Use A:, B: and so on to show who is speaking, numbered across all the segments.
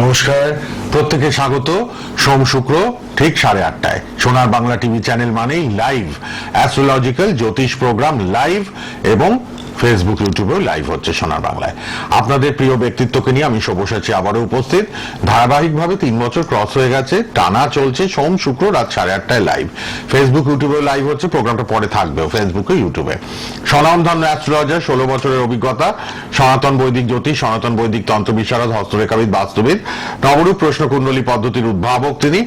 A: নমস্কার প্রত্যেকে স্বাগত। সোম শুক্র, ঠিক সাড়ে আটটায়। সোনার বাংলা টিভি চ্যানেল মানেই লাইভ অ্যাস্ট্রোলজিক্যাল জ্যোতিষ প্রোগ্রাম লাইভ এবং ফেসবুক ইউটিউবেও লাইভ হচ্ছে সোনার বাংলায়। আপনাদের প্রিয় ব্যক্তিত্বকে নিয়ে আমি সব্যসাচী আবারও উপস্থিত। ধারাবাহিকভাবে তিন বছর ক্রস হয়ে গেছে, টানা চলছে সোম, শুক্র রাত সাড়ে আটটায় লাইভ ফেসবুক ইউটিউবেও লাইভ হচ্ছে প্রোগ্রামটা পরে থাকবেও ফেসবুকে ইউটিউবে সনামধন্য অ্যাস্ট্রোলজার ষোলো বছরের অভিজ্ঞতা, সনাতন বৈদিক জ্যোতিষ সনাতন বৈদিক তন্ত্র বিশারদ, হস্তরেখাবিদ, বাস্তুবিদ। নবরূপ প্রশ্নকুণ্ডলী পদ্ধতির উদ্ভাবক তিনি।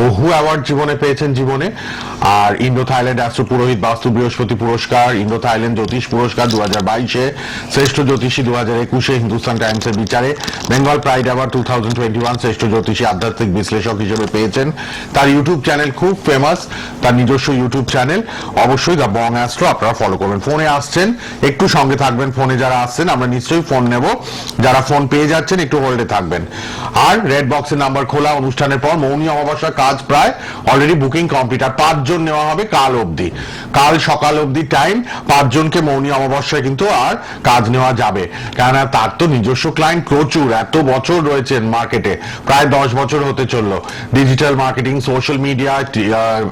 A: বহু অ্যাওয়ার্ড জীবনে পেয়েছেন জীবনে। আর ইন্ডো থাইল্যান্ড অ্যাস্ট্রো পুরোহিত বাস্তু বৃহস্পতি পুরস্কার ইন্ডো থাইল্যান্ড জ্যোতিষ পুরস্কার দু হাজার বাইশে, শ্রেষ্ঠ জ্যোতিষী দু হাজার একুশে, হিন্দুস্তান টাইমসের বিচারে, Bengal pride award two thousand twenty one, শ্রেষ্ঠ জ্যোতিষী আধ্যাত্মিক বিশ্লেষক হিসেবে পেয়েছেন। তার ইউটিউব চ্যানেল খুব ফেমাস তার নিজস্ব ইউটিউব চ্যানেল, অবশ্যই দ্য বং অ্যাস্ট্রো আপনারা ফলো করবেন। ফোনে আসছেন, একটু সঙ্গে থাকবেন, ফোনে যারা আসছেন, আমরা নিশ্চয়ই ফোন নেব। যারা ফোন পেয়ে যাচ্ছেন, একটু হোল্ডে থাকবেন। আর রেড বক্সের নাম্বার খোলা অনুষ্ঠানের পর মৌনী অমাবস্যার কাজ প্রায় অলরেডি বুকিং কমপ্লিট আর পাঁচজন নেওয়া হবে কাল অবধি। কাল সকাল অবধি টাইম পাঁচজনকে মৌনী অমাবস্যায় কিন্তু আর কাজ নেওয়া যাবে। কেননা তার তো নিজস্ব ক্লায়েন্ট প্রচুর, এত বছর রয়েছেন মার্কেটে প্রায় দশ বছর হতে চলল। ডিজিটাল মার্কেটিং সোশ্যাল মিডিয়া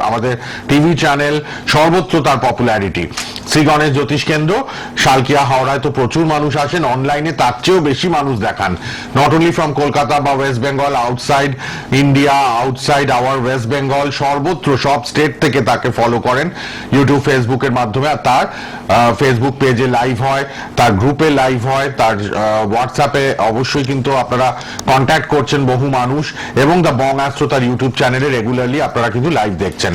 A: আমাদের টিভি চ্যানেল সর্বত্র তার পপুলারিটি শ্রী গণেশ জ্যোতিষ কেন্দ্র, শালকিয়া, হাওড়ায় তো প্রচুর মানুষ আসেন। অনলাইনে তার চেয়েও বেশি মানুষ দেখান। নট অনলি ফ্রম কলকাতা বা West Bengal outside India outside our West Bengal সর্বত্র, সব স্টেট থেকে তাকে ফলো করেন। ইউটিউব ফেসবুকের মাধ্যমে আর তার ফেসবুক পেজে লাইভ হয়, তার গ্রুপে লাইভ হয়, তার হোয়াটসঅ্যাপে অবশ্যই কিন্তু আপনারা কন্ট্যাক্ট করছেন বহু মানুষ এবং দ্য বং অ্যাস্ট্রো তার ইউটিউব চ্যানেলে রেগুলারলি আপনারা কিন্তু লাইভ দেখছেন।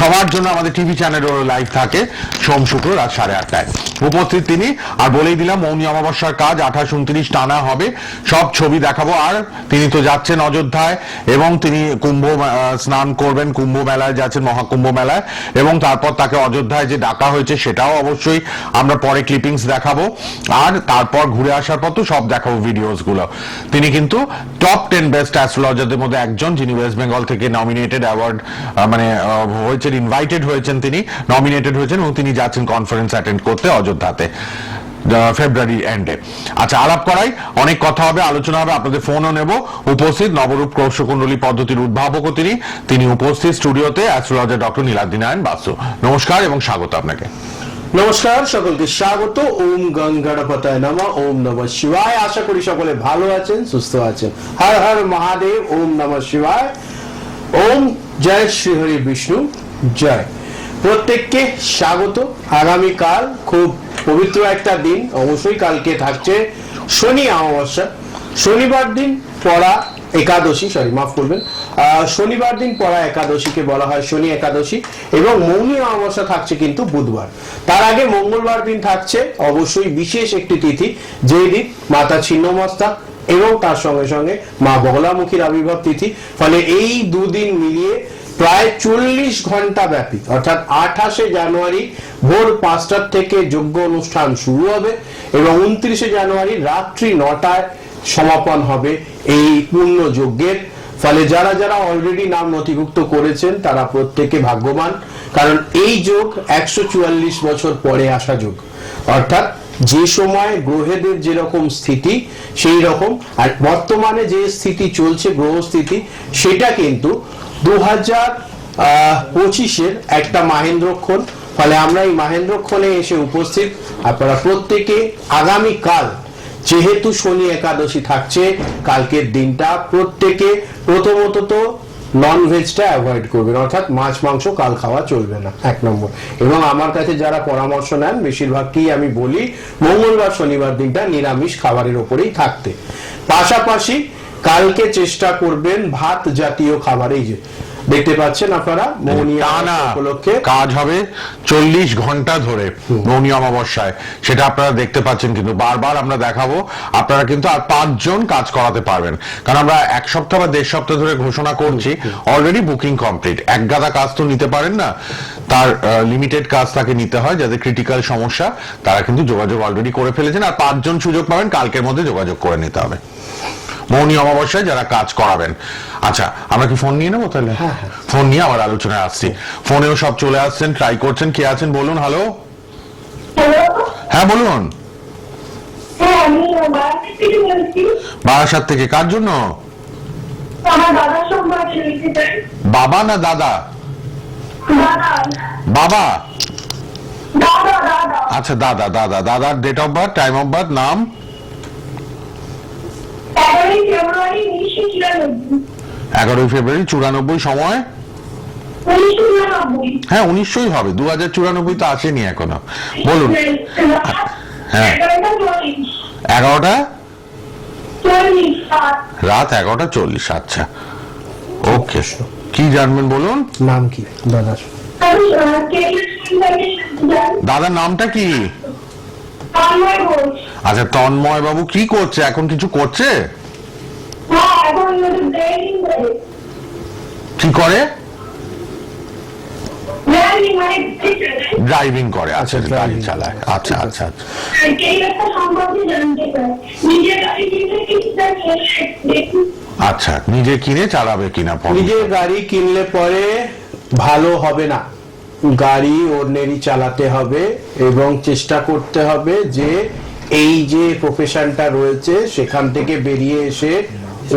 A: সবার জন্য আমাদের টিভি চ্যানেলেও লাইভ থাকে, সোম শুক্র রাত সাড়ে আটটায়। উপস্থিত তিনি, আর বলেই দিলাম, মৌনী অমাবস্যার কাজ আঠাশ উনত্রিশ টানা হবে, সব ছবি দেখাবো। আর তিনি তো যাচ্ছেন অযোধ্যায়, এবং তিনি কুম্ভ স্নান করবেন কুম্ভ মেলায় যাচ্ছেন মহাকুম্ভ মেলায় এবং তারপর তাকে অযোধ্যায় যে ডাকা হয়েছে সেটাও অবশ্যই আমরা পরে ক্লিপিংস দেখাবো। আর তারপর ঘুরে আসার পর তো সব দেখাবো ভিডিওসগুলো তিনি কিন্তু টপ টেন বেস্ট অ্যাস্ট্রোলজারদের মধ্যে একজন, যিনি ওয়েস্ট বেঙ্গল থেকে নমিনেটেড অ্যাওয়ার্ড মানে হয়েছেন ইনভাইটেড হয়েছেন তিনি নমিনেটেড হয়েছেন, এবং তিনি যাচ্ছেন কনফারেন্স অ্যাটেন্ড করতে অযোধ্যাতে। ফেব্রুয়ারি এন্ডে আচ্ছা আলাপ করাই। অনেক কথা হবে, আলোচনা হবে, আপনাদের ফোনও নেব। উপস্থিত নবরূপ কৌশকুণ্ডলী পদ্ধতির উদ্ভাবকও তিনি। তিনি উপস্থিত স্টুডিওতে অ্যাস্ট্রোলজার ডক্টর নীলাদ্রি নারায়ণ বাসু নমস্কার এবং স্বাগত আপনাকে।
B: নমস্কার, সকলকে স্বাগত। ওম গঙ্গাড়পতায় নম, ওম নম শিবায়। আশা করি সকলে ভালো আছেন, সুস্থ আছেন। হর হর মহাদেব, ওম নম শিবায়। ওম, জয় শ্রী হরি বিষ্ণু, জয়। প্রত্যেককে স্বাগত। আগামীকাল খুব পবিত্র একটা দিন, অবশ্যই কালকে থাকছে শনি অমাবস্যা। শনিবার দিন পড়া একাদশী সরি মাফ করবেন। শনিবার দিন পড়া একাদশীকে বলা হয় শনি একাদশী এবং মৌনী অমাবস্যা থাকছে কিন্তু বুধবার। তার আগে মঙ্গলবার দিন থাকছে, অবশ্যই বিশেষ একটি তিথি, যেই দিন মাতা ছিন্নমস্তা এবং তার সঙ্গে সঙ্গে মা বগলামুখীর আবির্ভাব তিথি। ফলে এই দুদিন মিলিয়ে প্রায় চল্লিশ ঘণ্টা ব্যাপী, অর্থাৎ আঠাশে জানুয়ারি ভোর পাঁচটার থেকে যোগ্য অনুষ্ঠান শুরু হবে এবং উনত্রিশে জানুয়ারি রাত্রি নটায় সমাপন হবে এই পূর্ণ যজ্ঞের ফলে যারা যারা অলরেডি নাম নথিভুক্ত করেছেন, তারা প্রত্যেকে ভাগ্যবান, কারণ এই যোগ একশো চুয়াল্লিশ বছর পরে আসা যোগ। অর্থাৎ যে সময় গ্রহেদের যেরকম স্থিতি, সেই রকম। আর বর্তমানে যে স্থিতি চলছে, গ্রহ স্থিতি, সেটা কিন্তু দু হাজার পঁচিশের একটা মাহেন্দ্রক্ষণ ফলে আমরা এই মাহেন্দ্রক্ষণে এসে উপস্থিত। আপনারা প্রত্যেকে আগামীকাল, যেহেতু শনি একাদশী থাকছে, কালকের দিনটা প্রত্যেকে প্রথমত তো নন ভেজটা অ্যাভয়েড করবেন, অর্থাৎ মাছ, মাংস, কাল খাওয়া চলবে না, এক নম্বর। এবং আমার কাছে যারা পরামর্শ নেন, বেশিরভাগকেই আমি বলি, মঙ্গলবার, শনিবার দিনটা নিরামিষ খাবারের ওপরেই থাকতে। পাশাপাশি কালকে চেষ্টা করবেন ভাত জাতীয় খাবার। এই যে দেখতে পাচ্ছেন আপনারা মৌনী
A: টানা
B: উপলক্ষে।
A: কাজ হবে চল্লিশ ঘণ্টা ধরে মৌনী অমাবস্যায়। সেটা আপনারা দেখতে পাচ্ছেন কিন্তু বারবার আমরা দেখাবো। আপনারা কিন্তু আর পাঁচজন কাজ করাতে পারবেন। কারণ আমরা এক সপ্তাহ বা দেড় সপ্তাহ ধরে ঘোষণা করছি অলরেডি বুকিং কমপ্লিট এক গাদা কাজ তো নিতে পারেন না। তার লিমিটেড কাজ তাকে নিতে হয় যাদের ক্রিটিক্যাল সমস্যা তারা কিন্তু যোগাযোগ অলরেডি করে ফেলেছেন। আর পাঁচজন সুযোগ পাবেন কালকের মধ্যে যোগাযোগ করে নিতে হবে। মৌনী অমাবস্যায় যারা কাজ করাবেন। আচ্ছা আমরা কি ফোন নিয়ে নেব তাহলে? ফোন নিয়ে আমার আলোচনায় আসছি। ফোনেও সব চলে আসছেন ট্রাই করছেন। কে আছেন বলুন হ্যালো হ্যাঁ বলুন।
C: হ্যাঁ বারাসাত থেকে
A: কার জন্য? বাবা না দাদা?
C: দাদা।
A: বাবা?
C: দাদা দাদা।
A: আচ্ছা দাদা দাদা। দাদার date of birth time of birth নাম?
C: এগারোই ফেব্রুয়ারি উনিশশো চুরানব্বই।
A: এগারোই ফেব্রুয়ারি চুরানব্বই সময়? হ্যাঁ উনিশশোই হবে। দু হাজার চুরানব্বই তো আসেনি এখনও। বলুন। হ্যাঁ।
C: এগারোটা
A: রাত এগারোটা চল্লিশ আচ্ছা। ওকে। কি জানবেন বলুন?
B: নাম কি? দাদার।
A: দাদার নামটা কি? আচ্ছা তন্ময় বাবু কি করছে? এখন কিছু করছে?
C: ড্রাইভিং করে।
A: কি করে?
C: ড্রাইভিং মানে
A: করে আচ্ছা
B: আচ্ছা,
A: গাড়ি চালায়। আচ্ছা আচ্ছা আচ্ছা। আচ্ছা নিজে কিনে চালাবে কিনা পরে।
B: নিজের গাড়ি কিনলে পরে ভালো হবে না। গাড়ি অন্যেরই চালাতে হবে এবং চেষ্টা করতে হবে যে এই যে প্রফেশনটা রয়েছে সেখান থেকে বেরিয়ে এসে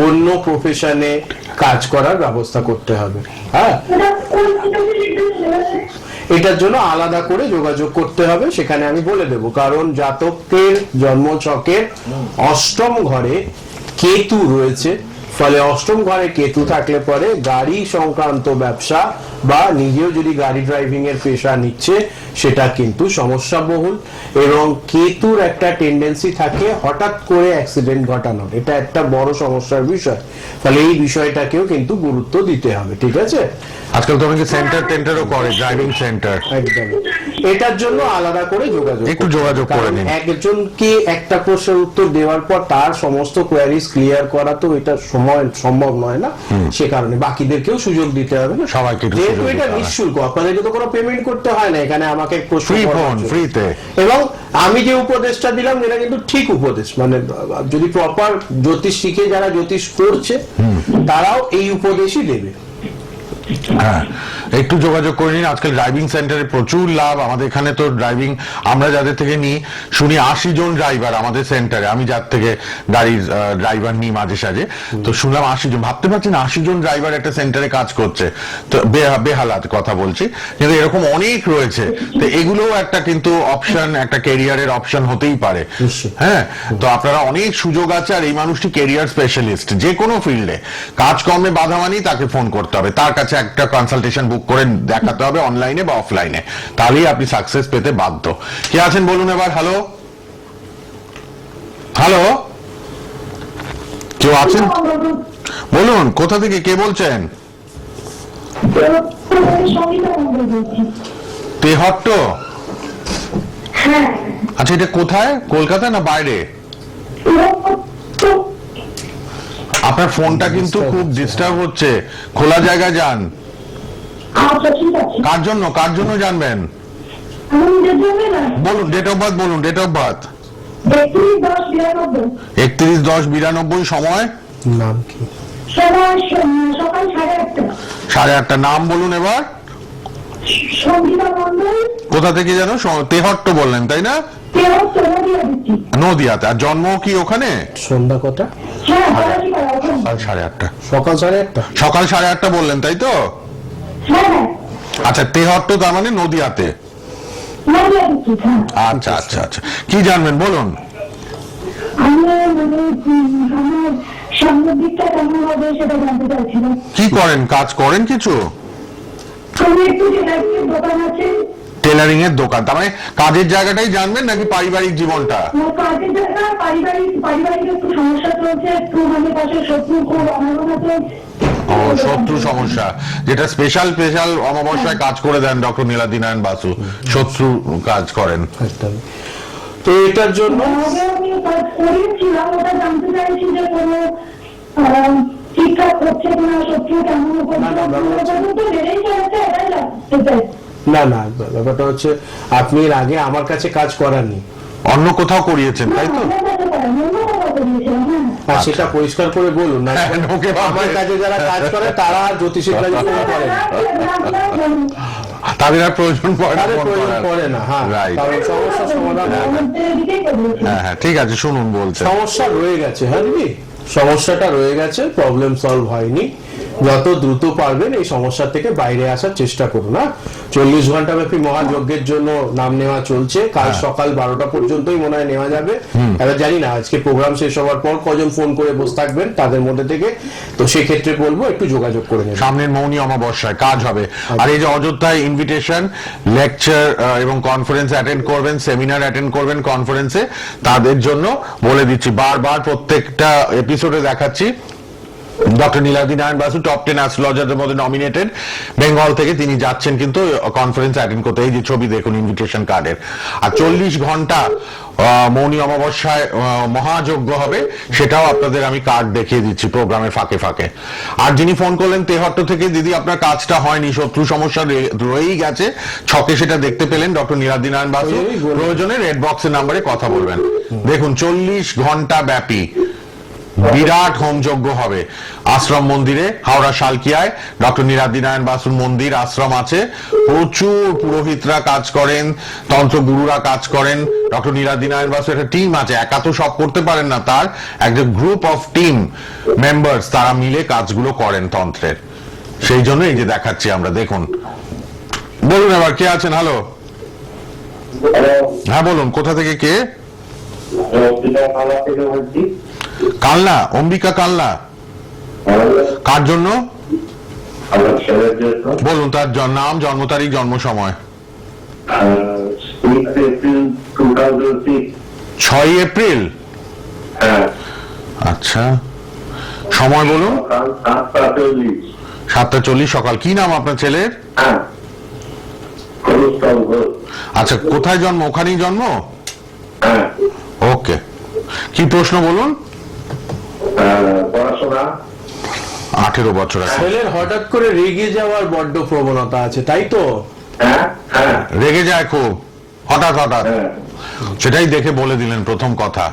B: অন্য প্রফেশনে কাজ করার ব্যবস্থা করতে হবে। হ্যাঁ? এটার জন্য আলাদা করে যোগাযোগ করতে হবে, সেখানে আমি বলে দেব। কারণ জাতকের জন্মছকের অষ্টম ঘরে কেতু রয়েছে। ফলে অষ্টম ঘরে কেতু থাকলে পরে গাড়ি সংক্রান্ত ব্যবসা বা নিজেও যদি গাড়ি ড্রাইভিং এর পেশা নিচ্ছে সেটা কিন্তু সমস্যা বহুল এবং কেতুর একটা টেন্ডেন্সি থাকে হঠাৎ করে অ্যাক্সিডেন্ট ঘটানোর। এটা একটা বড় সমস্যার বিষয়। ফলে এই বিষয়টাকেও কিন্তু গুরুত্ব দিতে হবে ঠিক আছে?
A: আজকাল তো অনেকে সেন্টার টেন্টারও করে ড্রাইভিং সেন্টার
B: একদম এটার জন্য আলাদা করে যোগাযোগ
A: একটু যোগাযোগ করে নিন।
B: একজনকে একটা প্রশ্নের উত্তর দেওয়ার পর তার সমস্ত কোয়ারিজ ক্লিয়ার করা তো এটা সময় সম্ভব নয় না? সে কারণে বাকিদেরকেও সুযোগ দিতে হবে না।
A: সবাইকে
B: যেহেতু এটা নিঃশুল্ক আপনাদেরকে তো কোনো পেমেন্ট করতে হয় না এখানে আমাকে প্রশ্ন
A: ফ্রি ফোন ফ্রিতে
B: এবং আমি যে উপদেশটা দিলাম এটা কিন্তু ঠিক উপদেশ মানে যদি প্রপার জ্যোতিষ শিখে যারা জ্যোতিষ করছে তারাও এই উপদেশই দেবে।
A: হ্যাঁ একটু যোগাযোগ করে নিন। আজকাল ড্রাইভিং সেন্টারে প্রচুর লাভ। আমাদের এখানে তো ড্রাইভিং আমরা যাদের থেকে নিই শুনি আশি জন ড্রাইভার আমাদের সেন্টারে আমি যার থেকে গাড়ির ড্রাইভার নিই মাঝে সাঝে। তো শুনলাম আশি জন। ভাবতে পারছেন আশি জন ড্রাইভার একটা সেন্টারে কাজ করছে। তো বেহালাত কথা বলছি। কিন্তু এরকম অনেক রয়েছে। তো এগুলোও একটা কিন্তু অপশন একটা কেরিয়ারের অপশন হতেই পারে। হ্যাঁ তো আপনারা অনেক সুযোগ আছে আর এই মানুষটি কেরিয়ার স্পেশালিস্ট যে কোনো ফিল্ডে কাজকর্মে বাধা মানেই তাকে ফোন করতে হবে। তার কাছে একটা কনসালটেশন বুক করে দেখাতে হবে অনলাইনে বা অফলাইনে তাহলেই আপনি সাকসেস পেতে বাধ্য। কে আছেন বলুন এবার? হ্যালো হ্যালো কেউ আছেন? বলুন কোথা থেকে কে বলছেন? তেহট্ট?
C: হ্যাঁ।
A: আচ্ছা এটা কোথায়? কলকাতা না বাইরে? আপনার ফোনটা কিন্তু খুব ডিস্টার্ব হচ্ছে। খোলা জায়গায় যান।
C: আচ্ছা
A: কার জন্য? কার জন্য জানবেন? বলুন ডেট অফ বার্থ বলুন ডেট অফ বার্থ
C: একত্রিশ দশ বিরানব্বই।
A: সময়?
B: নাম কি?
C: সাড়ে আটটা।
A: নাম বলুন এবার। কোথা থেকে যেন তেহট্ট বললেন তাই না? নদিয়াতে। আর জন্ম কি ওখানে?
B: সন্ধ্যা কটা?
C: হ্যাঁ
A: সকাল সাড়ে আটটা।
B: সকাল সাড়ে আটটা।
A: সকাল সাড়ে আটটা? বললেন তাই তো?
C: হ্যাঁ হ্যাঁ।
A: আচ্ছা তেহট্ট তার মানে নদিয়াতে। আচ্ছা আচ্ছা আচ্ছা। কি জানবেন বলুন? কি করেন? কাজ করেন কিছু?
C: একটু দোকান আছে।
A: টেলারিং এর দোকান। তার মানে কাজের জায়গাটাই জানবেন নাকি পারিবারিক জীবনটা?
C: কাজের জায়গা পারিবারিক পারিবারিক একটু সমস্যা চলছে একটু মানে পাশে শত্রু খুব চলছে
A: শত্রু সমস্যা। যেটা স্পেশাল স্পেশাল অমাবস্যায় কাজ করে দেন ডক্টর নীলাদিনারায়ণ বাসু। শত্রু কাজ করেন।
B: তো এটার জন্য
C: ওটা জানতে চাইছি যে কোনো ঠিকঠাক হচ্ছে কিনা শত্রু কেমন তো বেড়েই চলেছে এটাই
B: না না ব্যাপারটা হচ্ছে আপনি এর আগে আমার কাছে কাজ করাননি
A: অন্য কোথাও করিয়েছেন তাই তো?
B: সেটা পরিষ্কার করে বলুন না
A: হ্যাঁ।
B: আমার কাছে যারা কাজ করে তারা আর জ্যোতিষের কাজে ফোন করে
A: তাদের আর প্রয়োজন পড়ে না
B: হ্যাঁ. সমাধান হ্যাঁ
A: হ্যাঁ ঠিক আছে শুনুন বলছেন।
B: সমস্যা রয়ে গেছে হ্যাঁ দিদি? সমস্যাটা রয়ে গেছে প্রবলেম সলভ হয়নি। যত দ্রুত পারবেন এই সমস্যা থেকে বাইরে আসার চেষ্টা করুন না চল্লিশ ঘণ্টা ব্যাপী মহাযজ্ঞের জন্য নাম নেওয়া চলছে। কাল সকাল বারোটা পর্যন্তই মনে হয় নেওয়া যাবে। এবার জানি না আজকে প্রোগ্রাম শেষ হওয়ার পর কজন ফোন করে বসে থাকবেন তাদের মধ্যে থেকে। তো সেক্ষেত্রে বলব একটু যোগাযোগ করে নেবেন।
A: সামনের মৌনী অমাবস্যায় কাজ হবে। আর এই যে অযোধ্যায় ইনভিটেশন লেকচার এবং কনফারেন্স অ্যাটেন্ড করবেন সেমিনার অ্যাটেন্ড করবেন কনফারেন্সে তাদের জন্য বলে দিচ্ছি। বারবার প্রত্যেকটা এপিসোডে দেখাচ্ছি। Doctor Niladri Narayan Basu top ten অ্যাস্ট্রোলজারদের মধ্যে নমিনেটেড বেঙ্গল থেকে তিনি যাচ্ছেন কিন্তু কনফারেন্স অ্যাটেন্ড করতে। এই যে ছবি দেখুন ইনভিটেশন কার্ডের আর চল্লিশ ঘণ্টা মৌনী অমাবস্যায় মহাযজ্ঞ হবে সেটাও আপনাদের আমি কার্ড দেখিয়ে দিচ্ছি প্রোগ্রামের ফাঁকে ফাঁকে। আর যিনি ফোন করলেন তেহট্ট থেকে দিদি আপনার কাজটা হয়নি শত্রু সমস্যা রয়েই গেছে। ছকে সেটা দেখতে পেলেন ডক্টর নীলাদি নারায়ণ বাসু। প্রয়োজনে রেড বক্সের নাম্বারে কথা বলবেন। দেখুন চল্লিশ ঘণ্টা ব্যাপী। বিরাট হোমযজ্ঞ হবে। আশ্রম মন্দিরে হাওড়া শালকিয়ায় ডক্টর নিরাদি নারায়ণ বাসুর মন্দির আশ্রম আছে। প্রচুর পুরোহিতরা কাজ করেন তন্ত্র গুরুরা কাজ করেন। ডক্টর নিরাদি নারায়ণ বাসু একটা টিম আছে একা তো সব করতে পারেন না তার একটা গ্রুপ অফ টিম মেম্বার্স তারা মিলে কাজগুলো করেন তন্ত্রের। সেই জন্য এই যে দেখাচ্ছি আমরা দেখুন। বলুন এবার কে আছেন? হ্যালো হ্যাঁ বলুন কোথা থেকে কে? কালনা অম্বিকা কালনা। কার জন্য? বলুন তার নাম জন্ম তারিখ জন্ম সময়। ছয় এপ্রিল? আচ্ছা। সময় বলুন।
D: সাতটা চল্লিশ
A: সকাল। কি নাম আপনার ছেলের? আচ্ছা কোথায় জন্ম? ওখানেই জন্ম?
D: হ্যাঁ।
A: ওকে। কি প্রশ্ন বলুন?
D: পড়াশোনা?
A: আঠেরো বছর
B: ছেলের হঠাৎ করে রেগে যাওয়ার বড্ড প্রবণতা আছে তাই তো?
D: হ্যাঁ হ্যাঁ।
A: রেগে যায় খুব হঠাৎ হঠাৎ।
D: হ্যাঁ।
A: সেটাই দেখে বলে দিলেন প্রথম কথা।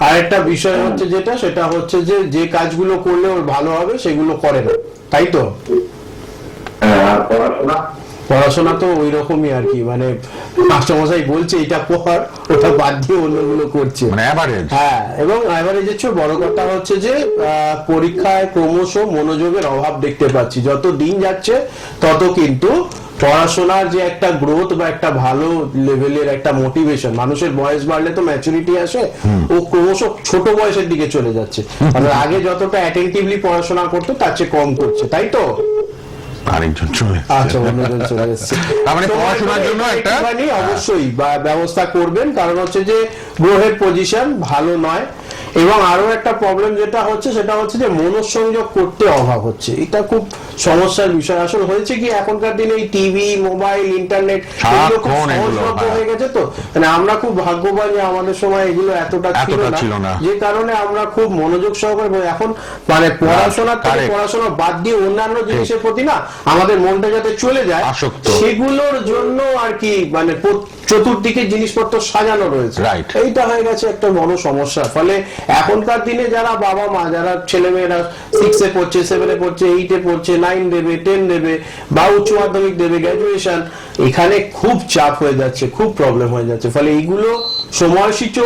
B: আরেকটা বিষয় হচ্ছে যেটা সেটা হচ্ছে যে যে কাজগুলো করলে ওর ভালো হবে সেগুলো করে না তাই তো?
D: হ্যাঁ আর পড়াশোনা?
B: পড়াশোনা তো ওই রকমই আর কি মানে মাস্টারমশাই বলছে এটা পড় ওটা বাদ দিয়ে অন্যগুলো করছে।
A: মানে অ্যাভারেজ
B: হ্যাঁ এবং এভারেজের চেয়ে বড় কথা হচ্ছে যে পরীক্ষায় ক্রমশ মনোযোগের অভাব দেখতে পাচ্ছি। যত দিন যাচ্ছে তত কিন্তু পড়াশোনার যে একটা গ্রোথ বা একটা ভালো লেভেলের একটা মোটিভেশন মানুষের বয়স বাড়লে তো ম্যাচুরিটি আসে ও ক্রমশ ছোট বয়সের দিকে চলে যাচ্ছে। মানে আগে যতটা অ্যাটেন্টিভলি পড়াশোনা করতো তার চেয়ে কম করছে তাই তো?
A: আরেকজন চলে
B: আচ্ছা অন্যজন চলে এসেছে।
A: তার মানে পড়াশোনার জন্য একটা
B: অবশ্যই বা- ব্যবস্থা করবেন কারণ হচ্ছে যে গ্রহের পজিশন ভালো নয়। এবং আরও একটা প্রবলেম যেটা হচ্ছে সেটা হচ্ছে যে মনঃসংযোগ করতে অভাব হচ্ছে। এটা খুব সমস্যার বিষয়। আসলে হয়েছে কি এখনকার দিনে এই টিভি মোবাইল ইন্টারনেট এগুলো খুব সহজলভ্য
A: হ্যাঁ।
B: হয়ে গেছে তো। মানে আমরা খুব ভাগ্যবান যে আমাদের সময় এগুলো এতটা ছিল না। যে কারণে আমরা খুব মনোযোগ সহকারে এখন মানে পড়াশোনার থেকে পড়াশোনা বাদ দিয়ে অন্যান্য জিনিসের প্রতি না আমাদের মনটা যাতে চলে যায়
A: আসক্ত।
B: সেগুলোর জন্য আর কি মানে চতুর্দিকে জিনিসপত্র সাজানো রয়েছে। এইটা হয়ে গেছে একটা বড় সমস্যা। ফলে এখনকার দিনে যারা বাবা মা যারা ছেলে মেয়েরা সিক্সে পড়ছে সেভেনে পড়ছে এইটে পড়ছে নাইন দেবে টেন দেবে বা উচ্চ মাধ্যমিক দেবে গ্র্যাজুয়েশন এখানে খুব চাপ হয়ে যাচ্ছে খুব প্রবলেম হয়ে যাচ্ছে। ফলে এইগুলো সময়সূচ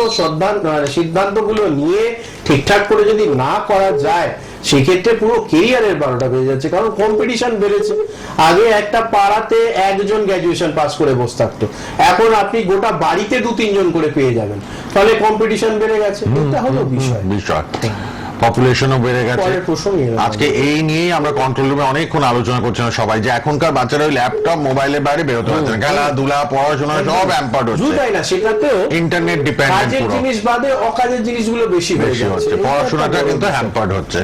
B: সিদ্ধান্তগুলো নিয়ে ঠিকঠাক করে যদি না করা যায় সেক্ষেত্রে পুরো কেরিয়ারের বারোটা বেড়ে যাচ্ছে কারণ কম্পিটিশন বেড়েছে। আগে একটা পাড়াতে একজন গ্র্যাজুয়েশন পাস করে বসে থাকতো। এখন আপনি গোটা বাড়িতে দু তিনজন করে পেয়ে যাবেন। ফলে কম্পিটিশন বেড়ে গেছে। এটা হলো বিষয়।
A: বিষয়। পপুলেশনও বেড়ে গেছে। আজকে এই নিয়েই আমরা কন্ট্রোল রুমে অনেকক্ষণ আলোচনা করছিলাম সবাই যে এখনকার বাচ্চারা ওই ল্যাপটপ মোবাইলের বাইরে বেরোতে পারছে না। খেলাধুলা পড়াশোনা সব অ্যাম্পার্ড হচ্ছে।
B: তাই না সেটাতেও
A: ইন্টারনেট ডিপেন্ডেন্ট
B: কাজের
A: পুরো।
B: জিনিস বাদে অকাজের জিনিসগুলো বেশি হয়ে
A: বেশি
B: যাচ্ছে।
A: হচ্ছে। পড়াশোনাটা কিন্তু। হ্যাম্পার্ড হচ্ছে।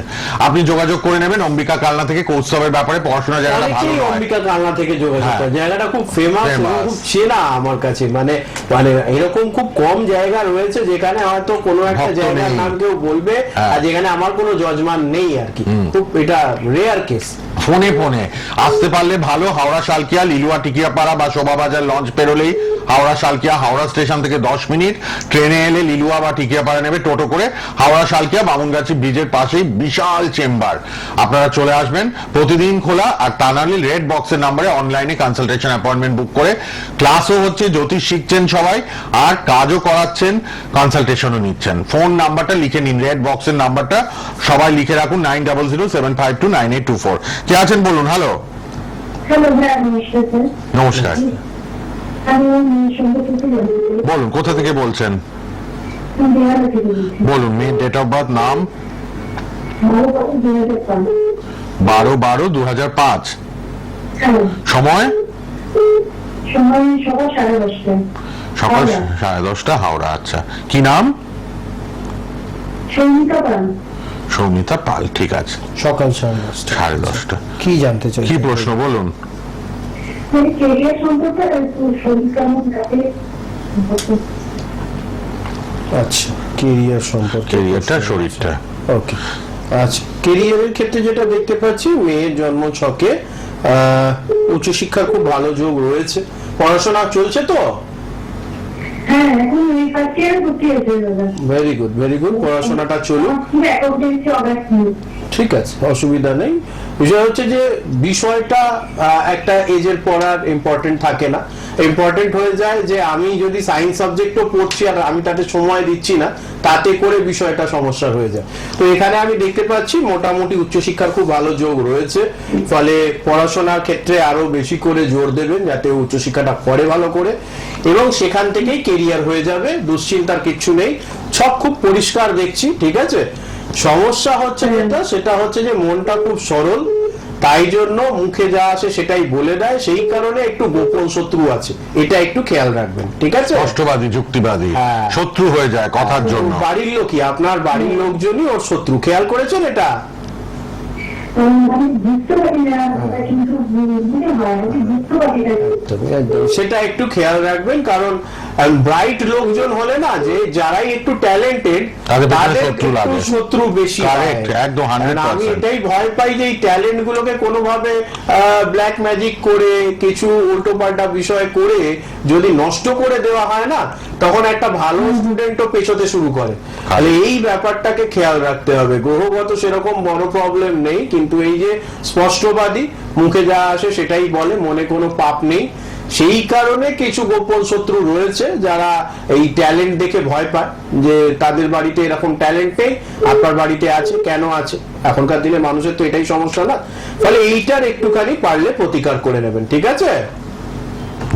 A: আপনি যোগাযোগ করে নেবেন অম্বিকা কালনা থেকে কৌস্তবের ব্যাপারে। পড়াশোনার জায়গাটা ভালো
B: অম্বিকা কালনা থেকে যোগাযোগ
A: হ্যাঁ।
B: করে। জায়গাটা খুব ফেমাস খুব চেনা আমার কাছে। মানে মানে এরকম খুব কম জায়গা রয়েছে যেখানে হয়তো কোনো একটা জায়গার নাম কেউ বলবে
A: হ্যাঁ।
B: আর যেখানে আমার কোনো জজমান নেই আর কি। খুব এটা রেয়ার কেস
A: ফোনে ফোনে। আসতে পারলে ভালো হাওড়া শালকিয়া, লিলুয়া টিকিয়াপাড়া বা শোভাবাজার লঞ্চ পেরোলেই হাওড়া শালকিয়া, হাওড়া স্টেশন থেকে দশ মিনিট। ট্রেনে এলে লিলুয়া বা টিকিয়াপাড়া নেবে টোটো করে হাওড়া শালকিয়া, বামুনগাছি ব্রিজের পাশেই বিশাল চেম্বার। আপনারা চলে আসবেন, প্রতিদিন খোলা, আর তা নাহলে রেড বক্সের নাম্বারে অনলাইনে কনসালটেশন অ্যাপয়েন্টমেন্ট বুক করে ক্লাসও হচ্ছে জ্যোতিষ শিখছেন সবাই, আর কাজও করাচ্ছেন কনসালটেশনও নিচ্ছেন। ফোন নাম্বারটা লিখে নিন রেড বক্সের নাম্বারটা সবাই লিখে রাখুন nine double zero seven five two nine eight two four আছেন বলুন হ্যালো।
C: হ্যাঁ নমস্কার।
A: বলুন কোথা থেকে বলছেন? বলুন মেয়ের ডেট অফ বার্থ নাম? বারো বারো দু হাজার পাঁচ। সময়?
C: সময় সকাল সাড়ে
A: দশটা। হাওড়া। আচ্ছা। কি নাম?
C: সঙ্গীতা পান
A: সৌমিতা পাল ঠিক আছে।
B: সকাল সাড়ে দশটা।
A: সাড়ে দশটা।
B: কি জানতে চাই
A: কি প্রশ্ন বলুন।
C: কাটে
B: আচ্ছা কেরিয়ার সম্পর্কে।
A: কেরিয়ারটা শরীরটা।
B: ওকে। আচ্ছা কেরিয়ারের ক্ষেত্রে যেটা দেখতে পাচ্ছি মেয়ের জন্ম ছকে আহ, উচ্চশিক্ষার খুব ভালো যোগ রয়েছে। পড়াশোনা চলছে তো
C: হ্যাঁ এখন এই ফার্স্ট ইয়ার ভর্তি হয়েছে দাদা
B: ভেরি গুড ভেরি গুড পড়াশোনাটা চলুক।
C: নিয়ে
B: ঠিক আছে অসুবিধা নেই। বিষয় হচ্ছে যে বিষয়টা একটা এজের পড়ার ইম্পর্টেন্ট থাকে না। ইম্পর্টেন্ট হয়ে যায় যে আমি যদি সায়েন্স সাবজেক্টও পড়ছি আর আমি তাতে সময় দিচ্ছি না, তাতে করে বিষয়টা সমস্যা হয়ে যায়। তো এখানে আমি দেখতে পাচ্ছি মোটামুটি উচ্চশিক্ষার খুব ভালো যোগ রয়েছে। ফলে পড়াশোনার ক্ষেত্রে আরও বেশি করে জোর দেবেন যাতে উচ্চশিক্ষাটা পড়ে ভালো করে। এবং সেখান থেকেই কেরিয়ার হয়ে যাবে, দুশ্চিন্তার কিচ্ছু নেই। সব খুব পরিষ্কার দেখছি, ঠিক আছে? সমস্যা হচ্ছে যেটা সেটা হচ্ছে যে মনটা খুব সরল তাই জন্য মুখে যা আসে সেটাই বলে দেয় সেই কারণে একটু গোপন শত্রু আছে। এটা একটু খেয়াল রাখবেন ঠিক আছে?
A: অষ্টবাদী যুক্তিবাদী
B: হ্যাঁ।
A: শত্রু হয়ে যায় কথার জন্য।
B: বাড়ির লোকই আপনার বাড়ির লোকজনই ওর শত্রু। খেয়াল করেছেন এটা? সেটা একটু খেয়াল রাখবেন কারণ ব্রাইট লোকজন হলে না যে যারাই একটু ট্যালেন্টেড
A: তাদের শত্রু লাগে।
B: শত্রু বেশি
A: Correct, একদম 100%
B: কারণ আমি এটাই ভয় পাই যে এই ট্যালেন্ট গুলোকে কোনোভাবে ব্ল্যাক ম্যাজিক করে কিছু উল্টো পাল্টা বিষয় করে যদি নষ্ট করে দেওয়া হয় না তখন একটা ভালো স্টুডেন্টও পেছোতে শুরু করে। তাহলে এই ব্যাপারটাকে খেয়াল রাখতে হবে। গ্রহগত সেরকম বড় প্রবলেম নেই, কিন্তু এই যে স্পষ্টবাদী, মুখে যা আসে সেটাই বলে, মনে কোনো পাপ নেই। সেই কারণে কিছু গোপন শত্রু রয়েছে যারা এই ট্যালেন্ট দেখে ভয় পায়, যে তাদের বাড়িতে এরকম ট্যালেন্ট নেই, আপনার বাড়িতে আছে, কেন আছে? এখনকার দিনে মানুষের তো এটাই সমস্যা না। ফলে এইটার একটুখানি পারলে প্রতিকার করে নেবেন, ঠিক আছে?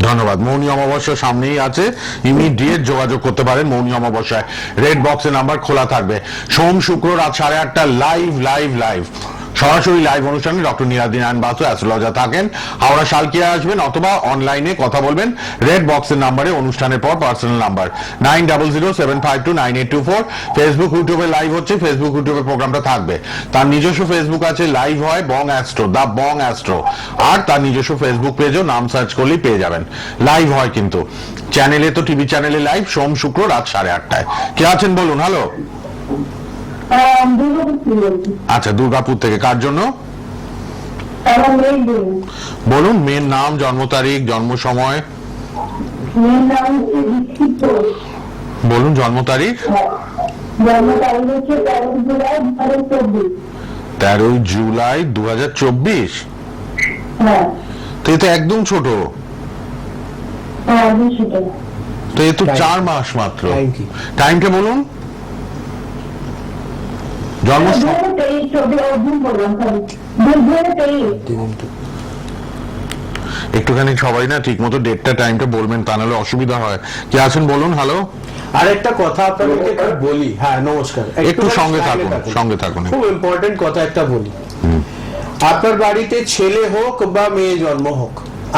A: ধন্যবাদ। মৌনী অমাবস্যা সামনেই আছে। ইমিডিয়েট যোগাযোগ করতে পারেন মৌনী অমাবস্যায়। রেড বক্সের নাম্বার খোলা থাকবে। সোম, শুক্র রাত সাড়ে আটটা লাইভ লাইভ লাইভ সরাসরি লাইভ অনুষ্ঠানে ডক্টর নিরাদি নারায়ণ বাসু অ্যাস্ট্রোলজার থাকেন। হাওড়া শালকিয়া আসবেন অথবা অনলাইনে কথা বলবেন। রেড বক্সের নাম্বারে অনুষ্ঠানের পর personal number nine double zero seven five two nine eight two four Facebook ইউটিউবে লাইভ হচ্ছে। ফেসবুক ইউটিউবে প্রোগ্রামটা থাকবে। তার নিজস্ব ফেসবুক আছে লাইভ হয় বং অ্যাস্ট্রো দা বং অ্যাস্ট্রো আর তার নিজস্ব ফেসবুক পেজও নাম সার্চ করলেই পেয়ে যাবেন। লাইভ হয় কিন্তু। চ্যানেলে তো টিভি চ্যানেলে লাইভ সোম, শুক্র রাত সাড়ে আটটায়। কে আছেন বলুন? হ্যালো আচ্ছা দুর্গাপুর থেকে কার জন্য? বলুন মেয়ের নাম জন্ম তারিখ জন্ম সময়। বলুন জন্ম তারিখ।
C: জন্ম তারিখ হচ্ছে তেরো জুলাই দু হাজার চব্বিশ।
A: তেরোই জুলাই দু হাজার চব্বিশ?
C: হ্যাঁ।
A: তো এ তো একদম ছোট।
C: হ্যাঁ
A: তো এ তো চার মাস মাত্র. টাইমটা বলুন জন্ম
C: দু হাজার তেইশ চব্বিশ অর্জুন বললাম সরি দু হাজার তেইশ
A: একটুখানি সবাই না ঠিক মতো ডেটটা টাইমটা বলবেন তা নাহলে অসুবিধা হয়। কে আছেন বলুন? হ্যালো
B: আর একটা কথা আপনাদেরকে একটু বলি। হ্যাঁ নমস্কার।
A: একটু সঙ্গে থাকুন, সঙ্গে থাকুন।
B: খুব ইম্পর্টেন্ট কথা একটা বলি। আপনার বাড়িতে ছেলে হোক বা মেয়ে জন্ম হোক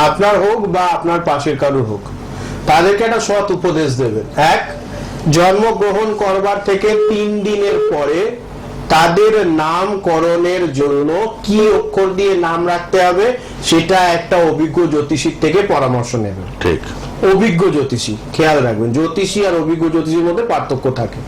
B: আপনার হোক বা আপনার পাশের কারোর হোক তাদেরকে একটা সৎ উপদেশ দেবেন। এক জন্মগ্রহণ করবার থেকে তিন দিনের পরে তাদের নামকরণের জন্য কি অক্ষর দিয়ে নাম রাখতে হবে সেটা একটা অভিজ্ঞ জ্যোতিষীর থেকে পরামর্শ নেবেন।
A: ঠিক।
B: অভিজ্ঞ জ্যোতিষী খেয়াল রাখবেন জ্যোতিষী আর অভিজ্ঞ জ্যোতিষীর মধ্যে পার্থক্য থাকে।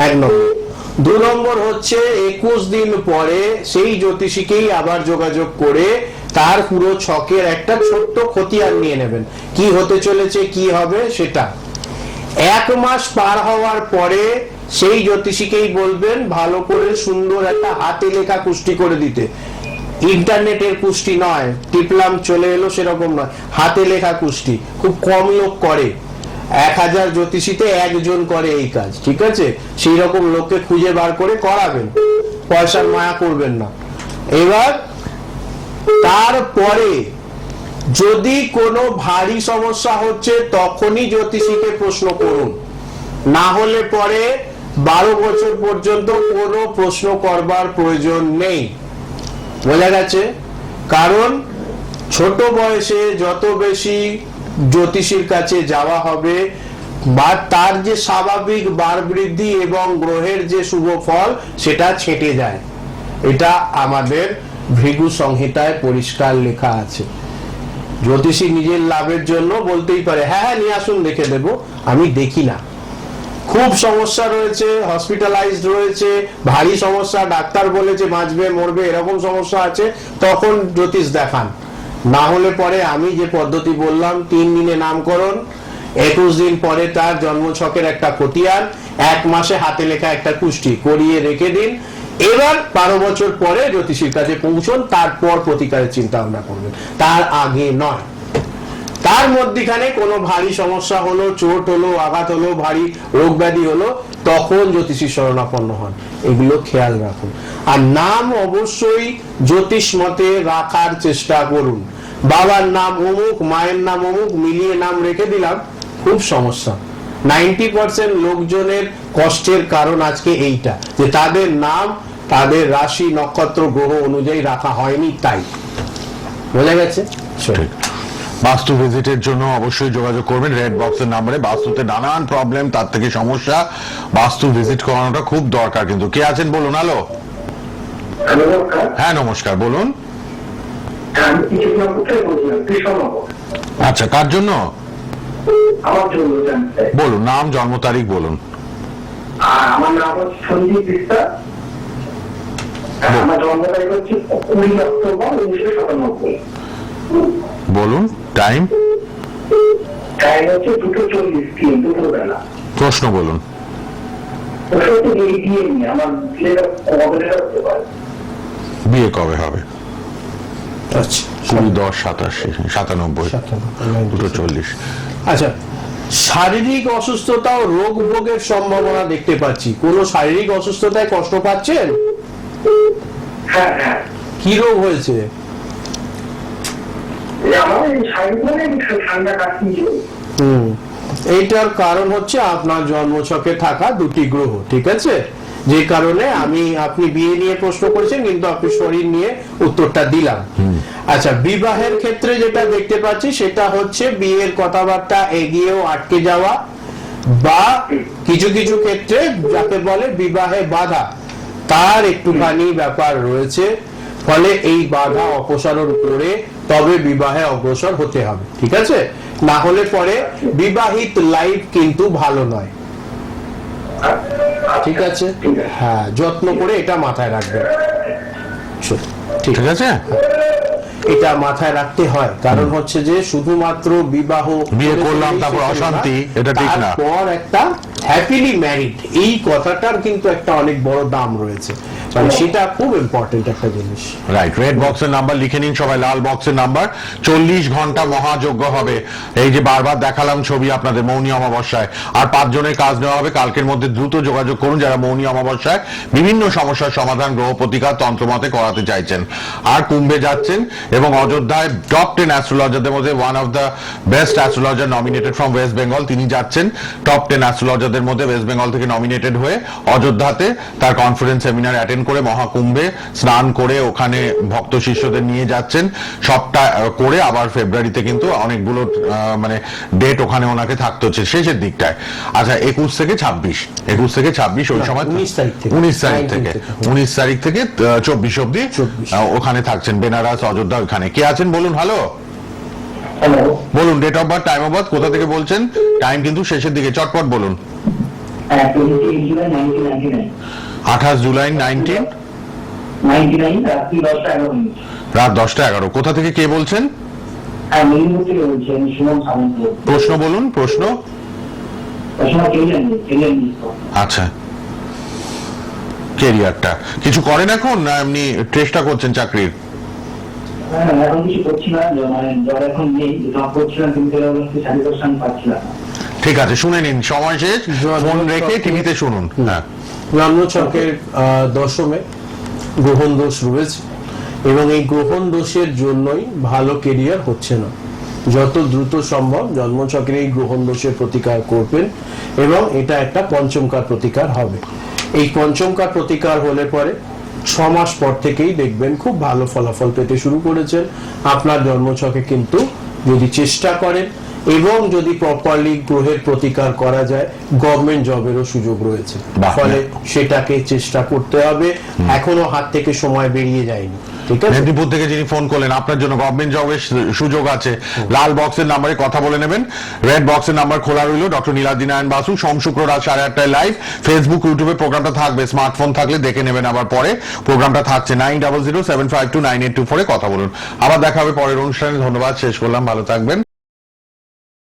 B: এক নম্বর। দু নম্বর হচ্ছে একুশ দিন পরে সেই জ্যোতিষীকেই আবার যোগাযোগ করে তার পুরো ছকের একটা ছোট্ট খতিয়ান নিয়ে নেবেন। কি হতে চলেছে কি হবে সেটা। এক মাস পার হওয়ার পরে সেই জ্যোতিষীকেই বলবেন, ভালো করে সুন্দর একটা হাতে লেখা কুষ্টি করে দিতে। ইন্টারনেটের কুষ্টি নয়, টিপলাম চলে এলো সেরকম নয়, হাতে লেখা কুষ্টি, খুব কম লোক করে। এক হাজার জ্যোতিষীতে একজন করে এই কাজ, ঠিক আছে? সেই রকম লোককে খুঁজে বার করে করাবেন, পয়সার মায়া করবেন না। এবার, তারপরে যদি কোনো ভারী সমস্যা হচ্ছে, তখনই জ্যোতিষীকে প্রশ্ন করুন। না হলে পরে বারো বছর পর্যন্ত কোনো প্রশ্ন করবার প্রয়োজন নেই। বোঝা গেছে? কারণ ছোট বয়সে যত বেশি জ্যোতিষীর কাছে যাওয়া হবে বা তার যে স্বাভাবিক বার বৃদ্ধি এবং গ্রহের যে শুভ ফল, সেটা ছেটে যায়। এটা আমাদের ভৃগু সংহিতায় পরিষ্কার লেখা আছে। জ্যোতিষী নিজের লাভের জন্য বলতেই পারে হ্যাঁ হ্যাঁ নিয়ে আসুন দেখে দেব। আমি দেখি না। খুব সমস্যা রয়েছে হসপিটালাইজড রয়েছে, ভারী সমস্যা, ডাক্তার বলেছে বাঁচবে, মরবে, এরকম সমস্যা আছে, তখন জ্যোতিষ দেখান। না হলে পরে আমি যে পদ্ধতি বললাম, তিন দিনে নামকরণ, একুশ দিন পরে তার জন্মছকের একটা খতিয়ান, এক মাসে হাতে লেখা একটা কুষ্টি, করিয়ে রেখে দিন। এবার বারো বছর পরে জ্যোতিষীর কাছে পৌঁছন, তারপর প্রতিকারের চিন্তা ভাবনা করবেন। তার আগে নয়। তার মধ্যিখানে কোনো ভারী সমস্যা হলো, চোট হলো, আঘাত হলো, ভারী রোগ ব্যাধি হলো, তখন জ্যোতিষীর শরণাপন্ন হন। এগুলো খেয়াল রাখুন। আর নাম অবশ্যই জ্যোতিষ মতে রাখার চেষ্টা করুন। বাবার নাম অমুক, মায়ের নাম অমুক, মিলিয়ে নাম রেখে দিলাম, খুব সমস্যা। নাইনটি পার্সেন্ট লোকজনের কষ্টের কারণ আজকে এইটা, যে তাদের নাম, তাদের রাশি, নক্ষত্র, গ্রহ অনুযায়ী রাখা হয়নি তাই। বোঝা গেছে।
A: ঠিক। বাস্তু ভিজিটের জন্য অবশ্যই যোগাযোগ করবেন। রেড বক্সের নাম্বারে বাস্তুতে নানান প্রবলেম তার থেকে সমস্যা। বাস্তু ভিজিট করানোটা খুব দরকার কিন্তু। কে আছেন বলুন? হ্যালো হ্যাঁ নমস্কার বলুন।
D: কৃষ্ণনগর
A: আচ্ছা কার জন্য? বলুন নাম জন্ম তারিখ বলুন।
D: আমার নাম হচ্ছে সঞ্জীব আমার জন্ম তারিখ হচ্ছে কুড়ি অক্টোবর উনিশশো সাতানব্বই।
A: বলুন টাইম
D: টাইম হচ্ছে দুটো চল্লিশ তিন
A: প্রশ্ন বলুন। বিয়ে কবে হবে?
B: আচ্ছা
A: কুড়ি দশ সাতাশি সাতানব্বই
B: সাতানব্বই।
A: দুটো চল্লিশ।
B: আচ্ছা শারীরিক অসুস্থতা ও রোগ ভোগের সম্ভাবনা দেখতে পাচ্ছি। কোনো শারীরিক অসুস্থতায় কষ্ট পাচ্ছেন?
D: হ্যাঁ হ্যাঁ।
B: কি রোগ হয়েছে
D: এই আমার এই শারীরিক মানে একটু ঠান্ডা কাটছে
B: হুম এইটার কারণ হচ্ছে আপনার জন্মছকে থাকা দুটি গ্রহ ঠিক আছে? যে কারণে আমি আপনি বিয়ে নিয়ে প্রশ্ন করেছেন কিন্তু আপনি শরীর নিয়ে উত্তরটা দিলাম। আচ্ছা বিবাহের ক্ষেত্রে যেটা দেখতে পাচ্ছি সেটা হচ্ছে বিয়ের কথাবার্তা এগিয়েও আটকে যাওয়া বা কিছু কিছু ক্ষেত্রে যাকে বলে বিবাহে বাধা তার একটুখানি ব্যাপার রয়েছে। ফলে এই বাধা অপসারণ করে তবে বিবাহে অগ্রসর হতে হবে, ঠিক আছে? না হলে পরে বিবাহিত লাইফ কিন্তু ভালো নয়। ঠিক আছে? হ্যাঁ যত্ন করে এটা মাথায় রাখবেন। ঠিক
A: আছে?
B: এটা মাথায় রাখতে হয়। কারণ হচ্ছে যে শুধুমাত্র বিবাহ
A: বিয়ে করলাম, তারপর। অশান্তি, এটা ঠিক না।
B: তারপর একটা হ্যাপিলি ম্যারিড এই কথাটার কিন্তু একটা অনেক বড় দাম রয়েছে। মানে সেটা খুব ইম্পর্টেন্ট একটা জিনিস।
A: রাইট রেড বক্সের নাম্বার লিখে নিন সবাই লাল বক্সের নাম্বার চল্লিশ ঘণ্টা মহাযজ্ঞ হবে। এই যে বারবার দেখালাম ছবি আপনাদের মৌনী অমাবস্যায়। আর পাঁচজনের কাজ নেওয়া হবে কালকের মধ্যে দ্রুত যোগাযোগ করুন যারা মৌনী অমাবস্যায়। বিভিন্ন সমস্যার সমাধান গ্রহ প্রতিকার তন্ত্রমতে করাতে চাইছেন। আর কুম্ভে যাচ্ছেন এবং অযোধ্যায় টপ টেন অ্যাস্ট্রোলজারদের মধ্যে one of the best astrologer nominated from West Bengal তিনি যাচ্ছেন টপ টেন অ্যাস্ট্রোলজারদের মধ্যে ওয়েস্ট বেঙ্গল থেকে নমিনেটেড হয়ে অযোধ্যাতে তার কনফারেন্স সেমিনার অ্যাটেন্ড করে মহাকুম্ভে স্নান করে ওখানে ভক্ত শিষ্যদের নিয়ে যাচ্ছেন। সবটা করে আবার ফেব্রুয়ারিতে কিন্তু অনেকগুলো মানে ডেট ওখানে ওনাকে থাকতে হচ্ছে শেষের দিকটায়। আচ্ছা একুশ থেকে ছাব্বিশ একুশ থেকে ছাব্বিশ ওই সময়
B: 19 তারিখ
A: উনিশ তারিখ থেকে
B: থেকে।
A: উনিশ তারিখ থেকে চব্বিশ অব্দি ওখানে থাকছেন। বেনারস অযোধ্যা ওখানে। কে আছেন? বলুন হ্যালো বলুন date of birth time of birth কোথা থেকে বলছেন? টাইম কিন্তু শেষের দিকে চটপট বলুন।
D: হ্যাঁ
A: আঠাশ জুলাই নাইনটিন রাত দশটা এগারো। কোথা থেকে কে বলছেন?
D: হ্যাঁ
A: প্রশ্ন বলুন প্রশ্ন। আচ্ছা। কেরিয়ারটা। কিছু করেন এখন? না এমনি চেষ্টা করছেন চাকরির?
D: এখন কিছু করছি না। মানে জ্বর এখন নেই জব করছিলাম কিন্তু স্যাটিসফ্যাকশন পাচ্ছিলাম
A: ঠিক আছে শুনে নিন সময় শেষ। ফোন রেখে টিভিতে শুনুন। হ্যাঁ।
B: জন্মছকের দশমে গ্রহণ দোষ রয়েছে এবং এই গ্রহণ দোষের জন্যই ভালো কেরিয়ার হচ্ছে না। যত দ্রুত সম্ভব জন্মছকের এই গ্রহণ দোষের প্রতিকার করবেন এবং এটা একটা পঞ্চমকার প্রতিকার হবে। এই পঞ্চমকার প্রতিকার হলে পরে ছ মাস পর থেকেই দেখবেন খুব ভালো ফলাফল পেতে শুরু করেছেন। আপনার জন্মছকে কিন্তু যদি চেষ্টা করেন এবং যদি প্রপারলি গ্রহের প্রতিকার করা যায় গভর্নমেন্ট জবেরও সুযোগ রয়েছে। ফলে সেটাকে চেষ্টা করতে হবে। এখনও হাত থেকে সময় বেরিয়ে যায়নি। ঠিক আছে
A: মেদিনীপুর থেকে যিনি ফোন করলেন আপনার জন্য গভর্নমেন্ট জবের সুযোগ আছে। লাল বক্সের নাম্বারে কথা বলে নেবেন। রেড বক্সের নাম্বার খোলা রইল। ডক্টর নীলাদি নারায়ণ বাসু সোম শুক্র রাত সাড়ে আটটায় লাইভ ফেসবুক ইউটিউবে প্রোগ্রামটা থাকবে। স্মার্টফোন থাকলে দেখে নেবেন আবার পরে। প্রোগ্রামটা থাকছে nine double zero seven five two nine eight two ফোরে কথা বলুন। আবার দেখা হবে পরের অনুষ্ঠানে। ধন্যবাদ শেষ করলাম। ভালো থাকবেন।